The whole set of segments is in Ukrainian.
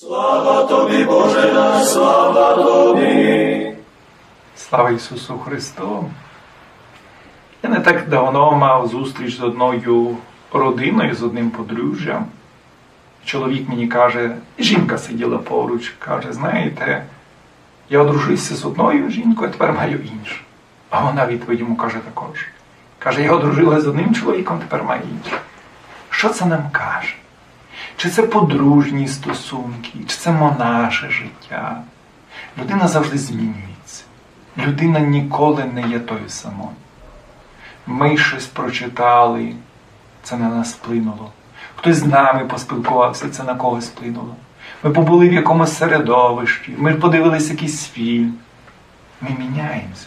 Слава тобі, Боже наш, слава тобі. Слава Ісусу Христу! Я не так давно мав зустріч з одною родиною, з одним подружжям. Чоловік мені каже, жінка сиділа поруч, каже, знаєте, я одружився з одною жінкою, а тепер маю іншу. А вона відповідь йому каже також. Каже, я одружилася з одним чоловіком, тепер маю іншу. Що це нам каже? Чи це подружні стосунки, чи це монаше життя? Людина завжди змінюється. Людина ніколи не є тою самою. Ми щось прочитали, це на нас вплинуло. Хтось з нами поспілкувався, це на когось вплинуло. Ми побули в якомусь середовищі, ми подивилися якийсь фільм. Ми міняємося.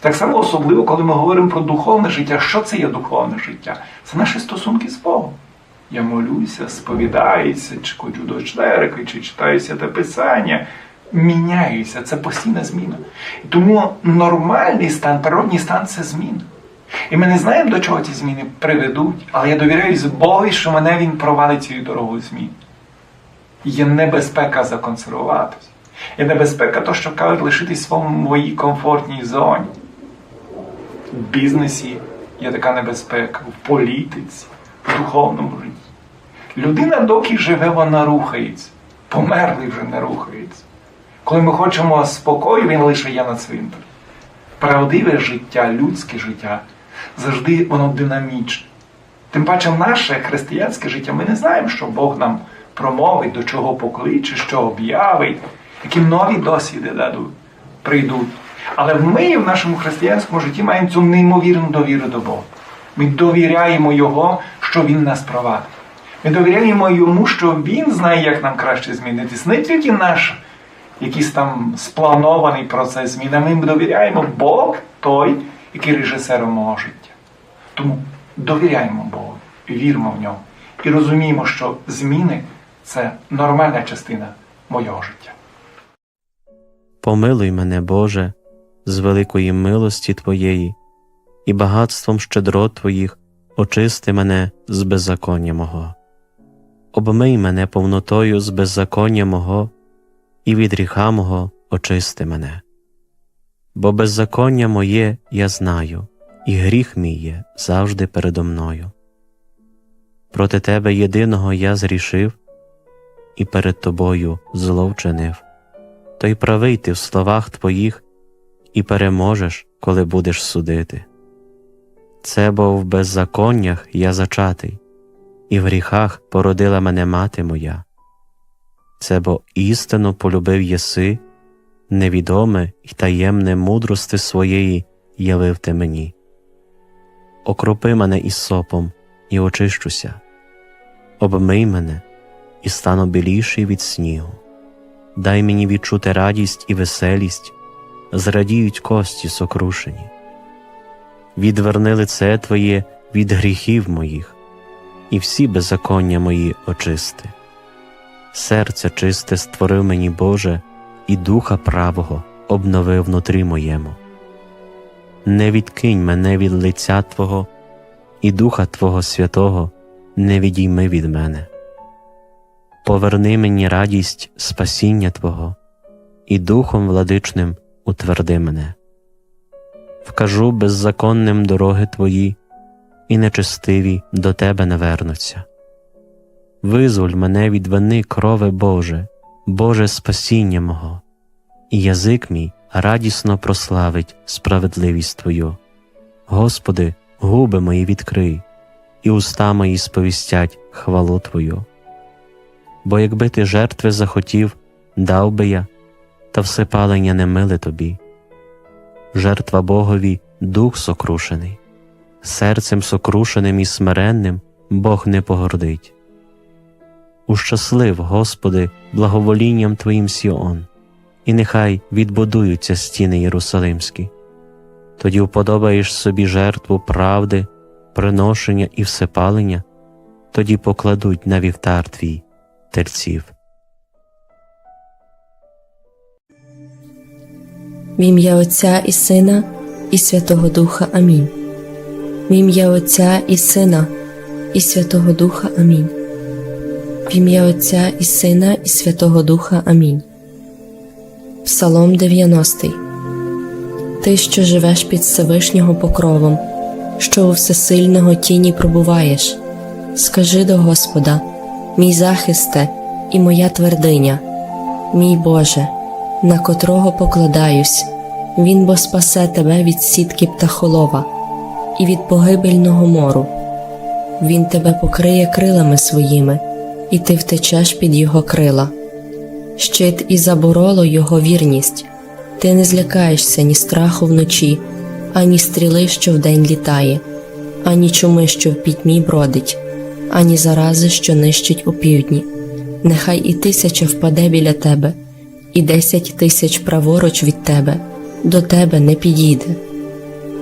Так само особливо, коли ми говоримо про духовне життя, що це є духовне життя? Це наші стосунки з Богом. Я молюся, сповідаюся, чи ходжу до церкви, чи читаю святе Писання. Міняюся, це постійна зміна. Тому нормальний стан, природній стан це зміна. І ми не знаємо, до чого ці зміни приведуть, але я довіряюсь Богу, що мене Він провалить цією дорогою змін. Є небезпека законсервуватись. Є небезпека, то, що кажуть, лишитись в своїй комфортній зоні. В бізнесі є така небезпека, в політиці, в духовному житті. Людина, доки живе, вона рухається. Померлий вже не рухається. Коли ми хочемо спокою, він лише є на цвинтарі. Правдиве життя, людське життя завжди воно динамічне. Тим паче, наше християнське життя, ми не знаємо, що Бог нам промовить, до чого покличе, що об'явить, які нові досвіди дадуть, прийдуть. Але ми в нашому християнському житті маємо цю неймовірну довіру до Бога. Ми довіряємо Його, що Він нас провадить. Ми довіряємо йому, що він знає, як нам краще змінитись. Не тільки наш якийсь там спланований процес зміни, ми довіряємо Бог той, який режисером мого життя. Тому довіряємо Богу, віримо в нього і розуміємо, що зміни це нормальна частина моєго життя. Помилуй мене, Боже, з великої милості Твоєї, і багатством щедрот Твоїх очисти мене з беззаконня мого. Обмий мене повнотою з беззаконня мого, і від гріха мого очисти мене. Бо беззаконня моє я знаю, і гріх мій є завжди передо мною. Проти Тебе єдиного я зрішив, і перед Тобою зло вчинив то й правий ти в словах твоїх, і переможеш, коли будеш судити. Це бо в беззаконнях я зачатий, і в гріхах породила мене мати моя. Це бо істину полюбив єси, невідоме й таємне мудрости своєї явив ти мені. Окропи мене із сопом і очищуся, обмий мене і стану біліший від снігу дай мені відчути радість і веселість, зрадіють кості сокрушені. Відверни лице Твоє від гріхів моїх, і всі беззаконня мої очисти. Серце чисте створив мені Боже, і духа правого обнови внутрі моєму. Не відкинь мене від лиця Твого, і Духа Твого Святого не відійми від мене поверни мені радість спасіння Твого, і Духом владичним утверди мене. Вкажу беззаконним дороги Твої, і нечестиві до Тебе не вернуться. Визволь мене від вини крови Боже, Боже спасіння мого, і язик мій радісно прославить справедливість Твою. Господи, губи мої відкрий, і уста мої сповістять хвалу Твою бо якби ти жертви захотів, дав би я, та всепалення не миле тобі. Жертва Богові дух сокрушений, серцем сокрушеним і смиренним Бог не погордить. Ущаслив, Господи, благоволінням Твоїм Сіон, і нехай відбудуються стіни Єрусалимські. Тоді вподобаєш собі жертву правди, приношення і всепалення, тоді покладуть на вівтар твій терців. В ім'я Отця і Сина, і Святого Духа Амінь. В ім'я Отця і Сина, і Святого Духа Амінь. В ім'я Отця і Сина, і Святого Духа. Амінь. Псалом 90 Ти, що живеш під Всевишнього покровом, що у всесильного тіні пробуваєш, скажи до Господа, мій захисте і моя твердиня, мій Боже, на котрого покладаюсь, Він бо спасе тебе від сітки птахолова і від погибельного мору. Він тебе покриє крилами своїми, і ти втечеш під його крила. Щит і забороло його вірність. Ти не злякаєшся ні страху вночі, ані стріли, що вдень літає, ані чуми, що в пітьмі бродить, ані зарази, що нищить у півдні. Нехай і тисяча впаде біля тебе, і десять тисяч праворуч від тебе, до тебе не підійде.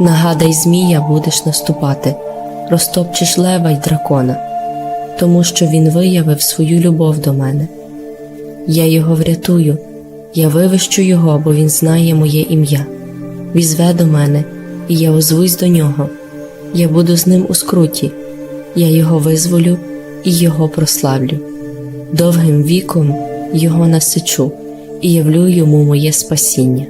Нагадай, змія будеш наступати, розтопчеш лева й дракона, тому що він виявив свою любов до мене. Я його врятую, я вивищу його, бо він знає моє ім'я. Візве до мене, і я озвусь до нього. Я буду з ним у скруті, я його визволю і його прославлю. Довгим віком його насичу і явлю йому моє спасіння.